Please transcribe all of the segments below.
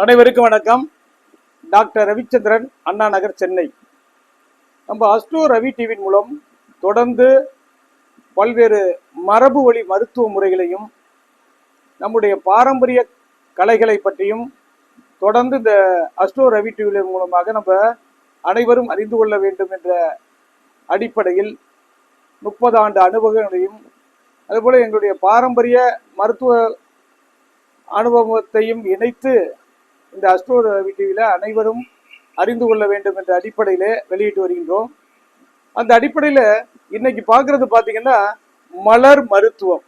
அனைவருக்கும் வணக்கம். டாக்டர் ரவிச்சந்திரன் அண்ணா நகர் சென்னை. நம்ம அஸ்ட்ரோ ரவி டிவியின் மூலம் தொடர்ந்து பல்வேறு மரபு வழி மருத்துவ முறைகளையும் நம்முடைய பாரம்பரிய கலைகளை பற்றியும் தொடர்ந்து இந்த அஸ்ட்ரோ ரவி டிவியின் மூலமாக நம்ம அனைவரும் அறிந்து கொள்ள வேண்டும் என்ற அடிப்படையில் முப்பது ஆண்டு அனுபவங்களையும் அதுபோல் எங்களுடைய பாரம்பரிய மருத்துவ அனுபவத்தையும் இணைத்து இந்த அஸ்ட்ரோ ரவி டிவியில் அனைவரும் அறிந்து கொள்ள வேண்டும் என்ற அடிப்படையில் வெளியிட்டு வருகின்றோம். அந்த அடிப்படையில் இன்னைக்கு பார்க்கறது பார்த்தீங்கன்னா மலர் மருத்துவம்.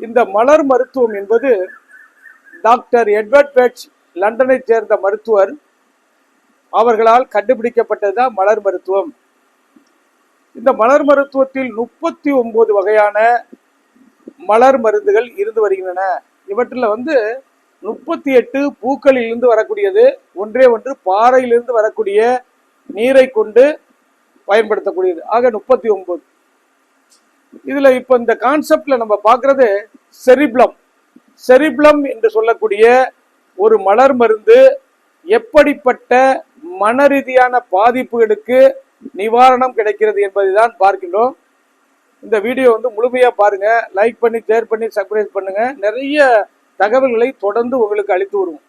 இந்த மலர் மருத்துவம் என்பது டாக்டர் எட்வர்ட் பேட்ச் லண்டனைச் சேர்ந்த மருத்துவர். அவர்களால் கண்டுபிடிக்கப்பட்டதுதான் மலர் மருத்துவம். இந்த மலர் மருத்துவத்தில் முப்பத்தி ஒன்பது வகையான மலர் மருந்துகள் இருந்து வருகின்றன. இவற்றில் வந்து முப்பத்தி எட்டு பூக்களிலிருந்து வரக்கூடியது. ஒன்றே ஒன்று பாறையிலிருந்து வரக்கூடிய நீரை கொண்டு பயன்படுத்தக்கூடியது. ஆக முப்பத்தி ஒன்பது. இதுல இப்போ இந்த கான்செப்ட்ல நம்ம பார்க்கறது செரிப்ளம். செரிப்ளம் என்று சொல்லக்கூடிய ஒரு மலர் மருந்து எப்படிப்பட்ட மன ரீதியான பாதிப்புகளுக்கு நிவாரணம் கிடைக்கிறது என்பதை தான் பார்க்கின்றோம். இந்த வீடியோ வந்து முழுமையாக பாருங்கள் லைக் பண்ணி ஷேர் பண்ணி சப்ஸ்கிரைப் பண்ணுங்கள் நிறைய தகவல்களை தொடர்ந்து உங்களுக்கு அளித்து வருவோம்.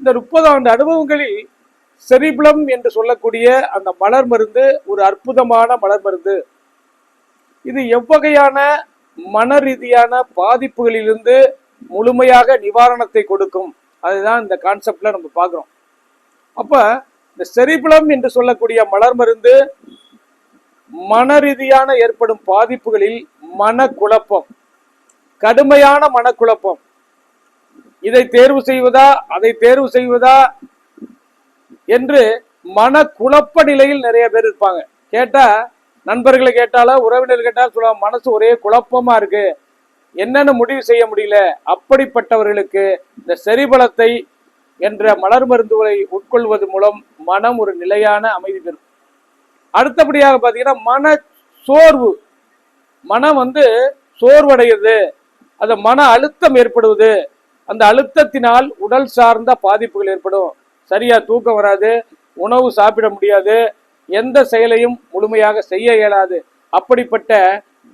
இந்த முப்பது ஆண்டு அனுபவங்களில் செரிப்ளம் என்று சொல்லக்கூடிய அந்த மலர் மருந்து ஒரு அற்புதமான மலர் மருந்து. இது எவ்வகையான மன ரீதியான பாதிப்புகளிலிருந்து முழுமையாக நிவாரணத்தை கொடுக்கும். அதுதான் இந்த கான்செப்டில் நம்ம பார்க்குறோம். அப்போ இந்த செரிப்ளம் என்று சொல்லக்கூடிய மலர் மருந்து மன ரீதியான ஏற்படும் பாதிப்புகளில் மனக்குழப்பம். கடுமையான மனக்குழப்பம். இதை தேர்வு செய்வதா அதை தேர்வு செய்வதா என்று மன குழப்ப நிலையில் நிறைய பேர் இருப்பாங்க. கேட்டா நண்பர்களை கேட்டாலும் உறவினர் கேட்டாலும் சொல்லுவாங்க மனசு ஒரே குழப்பமா இருக்கு. என்னன்னு முடிவு செய்ய முடியல. அப்படிப்பட்டவர்களுக்கு இந்த செரிபலத்தை என்ற மலர் மருந்துகளை உட்கொள்வது மூலம் மனம் ஒரு நிலையான அமைதி பெறும். அடுத்தபடியாக பார்த்தீங்கன்னா மன சோர்வு. மனம் வந்து சோர்வடைகிறது அந்த மன அழுத்தம் ஏற்படுவது. அந்த அழுத்தத்தினால் உடல் சார்ந்த பாதிப்புகள் ஏற்படும். சரியா தூக்கம் வராது உணவு சாப்பிட முடியாது எந்த செயலையும் முழுமையாக செய்ய இயலாது. அப்படிப்பட்ட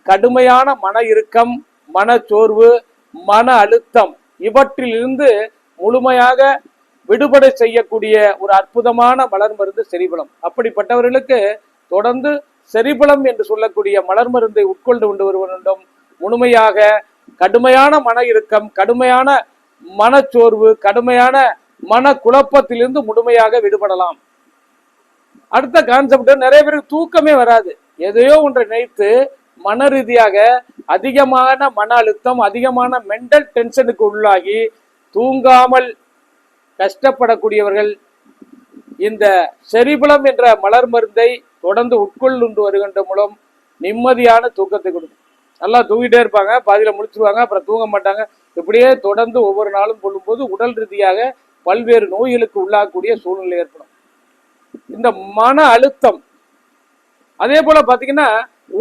கடுமையான மன இறுக்கம் மனச்சோர்வு மன அழுத்தம் இவற்றிலிருந்து முழுமையாக விடுபட செய்யக்கூடிய ஒரு அற்புதமான மலர் மருந்து செரிபலம். அப்படிப்பட்டவர்களுக்கு தொடர்ந்து செரிபலம் என்று சொல்லக்கூடிய மலர் மருந்தை உட்கொண்டு கொண்டு வருவதும் முழுமையாக கடுமையான மன இறுக்கம் கடுமையான மனச்சோர்வு கடுமையான மன குழப்பத்திலிருந்து முழுமையாக விடுபடலாம். அடுத்த கான்செப்ட் நிறைய பேருக்கு தூக்கமே வராது. எதையோ ஒன்றை நினைத்து மன ரீதியாக அதிகமான மன அழுத்தம் அதிகமான மென்டல் டென்ஷனுக்கு உள்ளாகி தூங்காமல் கஷ்டப்படக்கூடியவர்கள் இந்த செரிபலம் என்ற மலர் மருந்தை தொடர்ந்து உட்கொண்டு வருகின்ற மூலம் நிம்மதியான தூக்கத்தை கொடுக்கும். நல்லா தூங்கிட்டே இருப்பாங்க பாதியில் முடிச்சிருவாங்க அப்புறம் தூங்க மாட்டாங்க. இப்படியே தொடர்ந்து ஒவ்வொரு நாளும் கொள்ளும்போது உடல் ரீதியாக பல்வேறு நோய்களுக்கு உள்ளாகக்கூடிய சூழ்நிலை ஏற்படும். இந்த மன அழுத்தம் அதே போல பாத்தீங்கன்னா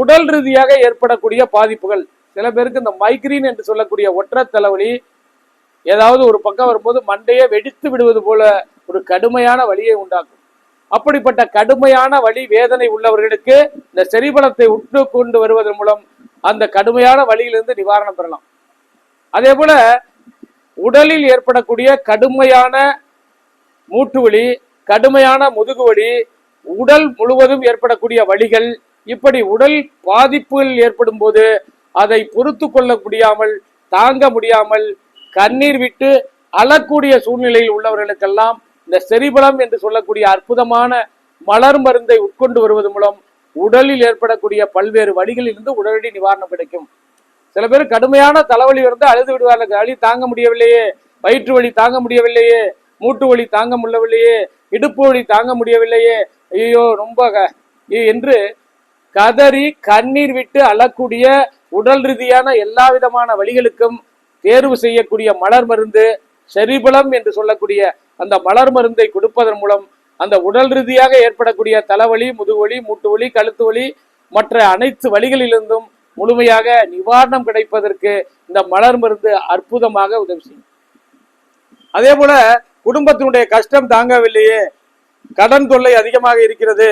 உடல் ரீதியாக ஏற்படக்கூடிய பாதிப்புகள். சில பேருக்கு இந்த மைக்ரீன் என்று சொல்லக்கூடிய ஒற்றை தலைவலி ஏதாவது ஒரு பக்கம் வரும்போது மண்டையே வெடித்து விடுவது போல ஒரு கடுமையான வழியை உண்டாக்கும். அப்படிப்பட்ட கடுமையான வழி வேதனை உள்ளவர்களுக்கு இந்த செரிபலத்தை உற்று கொண்டு வருவதன் மூலம் அந்த கடுமையான வழியிலிருந்து நிவாரணம் பெறலாம். அதே போல உடலில் ஏற்படக்கூடிய கடுமையான மூட்டு வலி கடுமையான முதுகு வலி உடல் முழுவதும் ஏற்படக்கூடிய வழிகள் இப்படி உடல் பாதிப்புகள் ஏற்படும் போது அதை பொறுத்து கொள்ள முடியாமல் தாங்க முடியாமல் கண்ணீர் விட்டு அழக்கூடிய சூழ்நிலையில் உள்ளவர்களுக்கெல்லாம் இந்த செரிபலம் என்று சொல்லக்கூடிய அற்புதமான மலர் மருந்தை உட்கொண்டு வருவது மூலம் உடலில் ஏற்படக்கூடிய பல்வேறு வழிகளிலிருந்து உடனடி நிவாரணம் கிடைக்கும். சில பேர் கடுமையான தலைவலி வந்து அழுது விடுவார்கள். வலி தாங்க முடியவில்லையே வயிற்று வலி தாங்க முடியவில்லையே மூட்டு வலி தாங்க முடியவில்லையே இடுப்பு வலி தாங்க முடியவில்லையே ஐயோ ரொம்ப என்று கதறி கண்ணீர் விட்டு அழக்கூடிய உடல் ரீதியான எல்லா விதமான வழிகளுக்கும் தேர்வு செய்யக்கூடிய மலர் மருந்து செரிபலம் என்று சொல்லக்கூடிய அந்த மலர் மருந்தை கொடுப்பதன் மூலம் அந்த உடல் ரீதியாக ஏற்படக்கூடிய தலைவலி முதுகுவலி மூட்டு வலி கழுத்து வலி மற்ற அனைத்து வழிகளிலிருந்தும் முழுமையாக நிவாரணம் கிடைப்பதற்கு இந்த மலர் மருந்து அற்புதமாக உதவி செய்யும். அதே போல குடும்பத்தினுடைய கஷ்டம் தாங்கவில்லையே கடன் தொல்லை அதிகமாக இருக்கிறது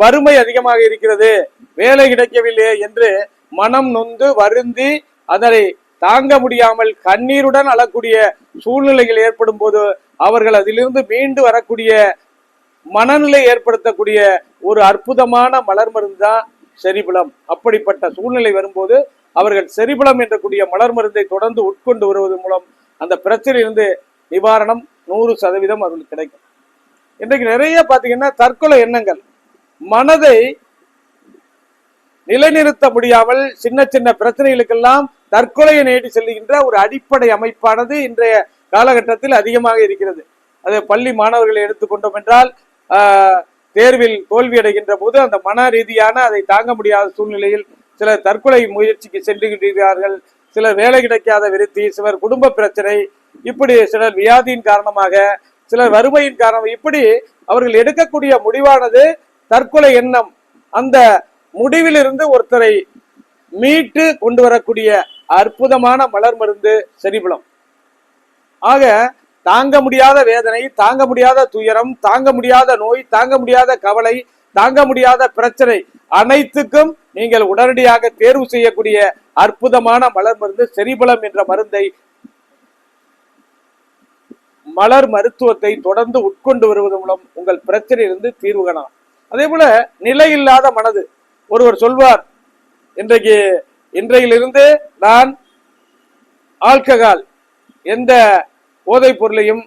வறுமை அதிகமாக இருக்கிறது வேலை கிடைக்கவில்லையே என்று மனம் நொந்து வருந்தி அதனை தாங்க முடியாமல் கண்ணீருடன் அழக்கூடிய சூழ்நிலைகள் ஏற்படும் போது அவர்கள் அதிலிருந்து மீண்டு வரக்கூடிய மனநிலை ஏற்படுத்தக்கூடிய ஒரு அற்புதமான மலர் மருந்து தான் செரிபுலம். அப்படிப்பட்ட சூழ்நிலை வரும்போது அவர்கள் செரிபுலம் என்றக்கூடிய மலர் மருந்தை தொடர்ந்து உட்கொண்டு வருவது மூலம் அந்த பிரச்சனையிலிருந்து நிவாரணம் நூறு சதவீதம் அவர்களுக்கு கிடைக்கும். இன்றைக்கு நிறைய பாத்தீங்கன்னா தற்கொலை எண்ணங்கள். மனதை நிலைநிறுத்த முடியாமல் சின்ன சின்ன பிரச்சனைகளுக்கெல்லாம் தற்கொலையை நேடி செல்லுகின்ற ஒரு அடிப்படை அமைப்பானது இன்றைய காலகட்டத்தில் அதிகமாக இருக்கிறது. அது பள்ளி மாணவர்களை எடுத்துக்கொண்டோம் என்றால் ஆஹ், தேர்வில் தோல்வியடைகின்ற போது அந்த மன ரீதியான அதை தாங்க முடியாத சூழ்நிலையில் சிலர் தற்கொலை முயற்சிக்கு செல்லுகின்றார்கள். சிலர் வேலை கிடைக்காத விருத்தி சிலர் குடும்ப பிரச்சனை இப்படி சிலர் வியாதியின் காரணமாக சிலர் வறுமையின் காரணம் இப்படி அவர்கள் எடுக்கக்கூடிய முடிவானது தற்கொலை எண்ணம். அந்த முடிவிலிருந்து ஒருத்தரை மீட்டு கொண்டு வரக்கூடிய அற்புதமான மலர் மருந்து செரிபலம் ஆக தாங்க முடியாத வேதனை தாங்க முடியாத துயரம் தாங்க முடியாத நோய் தாங்க முடியாத கவலை தாங்க முடியாத பிரச்சனை அனைத்துக்கும் நீங்கள் உடனடியாக தேர்வு செய்யக்கூடிய அற்புதமான மலர் மருந்து செரிபலம் என்ற மருந்தை மலர் மருத்துவத்தை தொடர்ந்து உட்கொண்டு வருவது மூலம் உங்கள் பிரச்சனையிலிருந்து தீர்வு காணலாம். அதே போல நிலை இல்லாத மனது. ஒருவர் சொல்வார் இன்றைக்கு இன்றையிலிருந்து நான் ஆல்கஹால். எந்த போதைப் பொருளையும்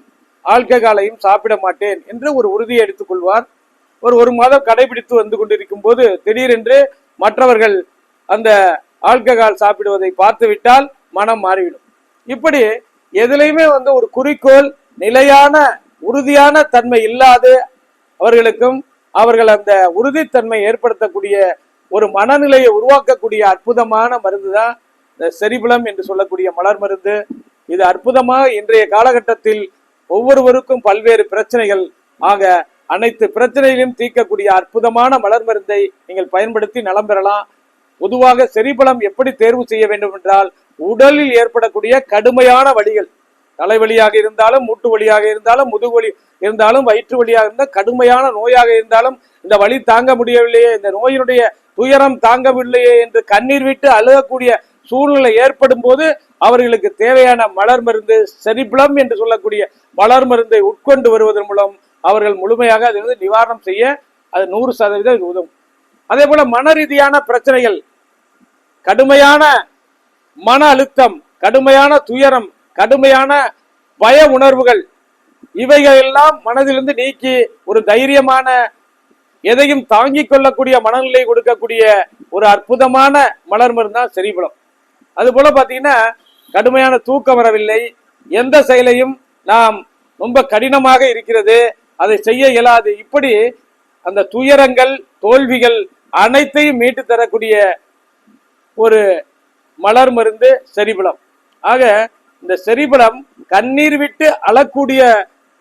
ஆல்கஹாலையும் சாப்பிட மாட்டேன் என்று ஒரு உறுதியை எடுத்துக் கொள்வார். ஒரு ஒரு மாதம் கடைபிடித்து வந்து கொண்டிருக்கும் போது திடீரென்று மற்றவர்கள் அந்த ஆல்கஹால் சாப்பிடுவதை பார்த்துவிட்டால் மனம் மாறிவிடும். இப்படி எதுலையுமே வந்து ஒரு குறிக்கோள் நிலையான உறுதியான தன்மை இல்லாது அவர்களுக்கும் அவர்கள் அந்த உறுதித்தன்மை ஏற்படுத்தக்கூடிய ஒரு மனநிலையை உருவாக்கக்கூடிய அற்புதமான மருந்து தான் இந்த செரிபுலம் என்று சொல்லக்கூடிய மலர் மருந்து. இது அற்புதமாக இன்றைய காலகட்டத்தில் ஒவ்வொருவருக்கும் பல்வேறு பிரச்சனைகள் ஆக அனைத்து பிரச்சனைகளையும் தீர்க்கக்கூடிய அற்புதமான மலர் மருந்தை நீங்கள் பயன்படுத்தி நலம் பெறலாம். பொதுவாக செரிபலம் எப்படி தேர்வு செய்ய வேண்டும் என்றால் உடலில் ஏற்படக்கூடிய கடுமையான வழிகள் தலைவலியாக இருந்தாலும் மூட்டு வலியாக இருந்தாலும் முதுகு வலி இருந்தாலும் வயிற்று வலியாக இருந்தால் கடுமையான நோயாக இருந்தாலும் இந்த வழி தாங்க முடியவில்லையே இந்த நோயினுடைய துயரம் தாங்கவில்லையே என்று கண்ணீர் விட்டு அழுகக்கூடிய சூழ்நிலை ஏற்படும் போது அவர்களுக்கு தேவையான மலர் மருந்து செரிப்ளம் என்று சொல்லக்கூடிய மலர் மருந்தை உட்கொண்டு வருவதன் மூலம் அவர்கள் முழுமையாக அதிலிருந்து நிவாரணம் செய்ய அது நூறு சதவீதம் உதவும். அதே போல மன ரீதியான பிரச்சனைகள் கடுமையான மன அழுத்தம் கடுமையான துயரம் கடுமையான பய உணர்வுகள் இவைகள் எல்லாம் மனதிலிருந்து நீக்கி ஒரு தைரியமான எதையும் தாங்கிக் கொள்ளக்கூடிய மனநிலை கொடுக்கக்கூடிய ஒரு அற்புதமான மலர் மருந்து தான் செரிபலம் அது போல பாத்தீங்கன்னா கடுமையான தூக்கம் வரவில்லை. எந்த செயலையும் நாம் ரொம்ப கடினமாக இருக்கிறது. அதை செய்ய இயலாது. இப்படி அந்த துயரங்கள் தோல்விகள் அனைத்தையும் மீட்டு தரக்கூடிய ஒரு மலர் மருந்து செரிபலம். ஆக இந்த செரிபலம் கண்ணீர் விட்டு அழக்கூடிய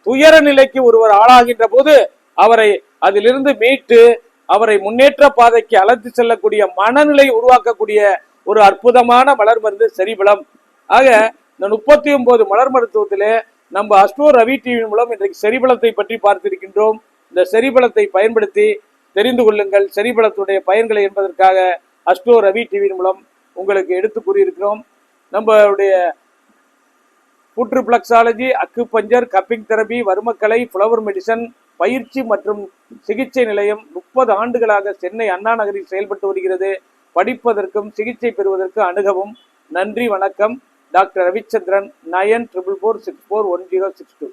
துயர நிலைக்கு ஒருவர் ஆளாகின்ற போது அவரை அதிலிருந்து மீட்டு அவரை முன்னேற்ற பாதைக்கு அழைத்து செல்லக்கூடிய மனநிலை உருவாக்கக்கூடிய ஒரு அற்புதமான மலர் மருந்து செரிபலம். ஆக இந்த முப்பத்தி ஒன்பது மலர் மருத்துவத்திலே நம்ம அஸ்டோ ரவி டிவி மூலம் இன்றைக்கு செரிபலத்தை பற்றி பார்த்திருக்கின்றோம். இந்த செரிபலத்தை பயன்படுத்தி தெரிந்து கொள்ளுங்கள். செரிபலத்துடைய பயன்களை என்பதற்காக அஸ்டோ ரவி டிவியின் மூலம் உங்களுக்கு எடுத்து கூறியிருக்கிறோம். நம்மளுடைய புற்றுப்ளக்ஸாலஜி அக்கு பஞ்சர் கப்பிங் தெரபி வருமக்கலை ஃப்ளவர் மெடிசன் பயிற்சி மற்றும் சிகிச்சை நிலையம் முப்பது ஆண்டுகளாக சென்னை அண்ணா நகரில் செயல்பட்டு வருகிறது. படிப்பதற்கும் சிகிச்சை பெறுவதற்கு அணுகவும். நன்றி வணக்கம். Doctor Ravichandran nine triple four six four one zero six two.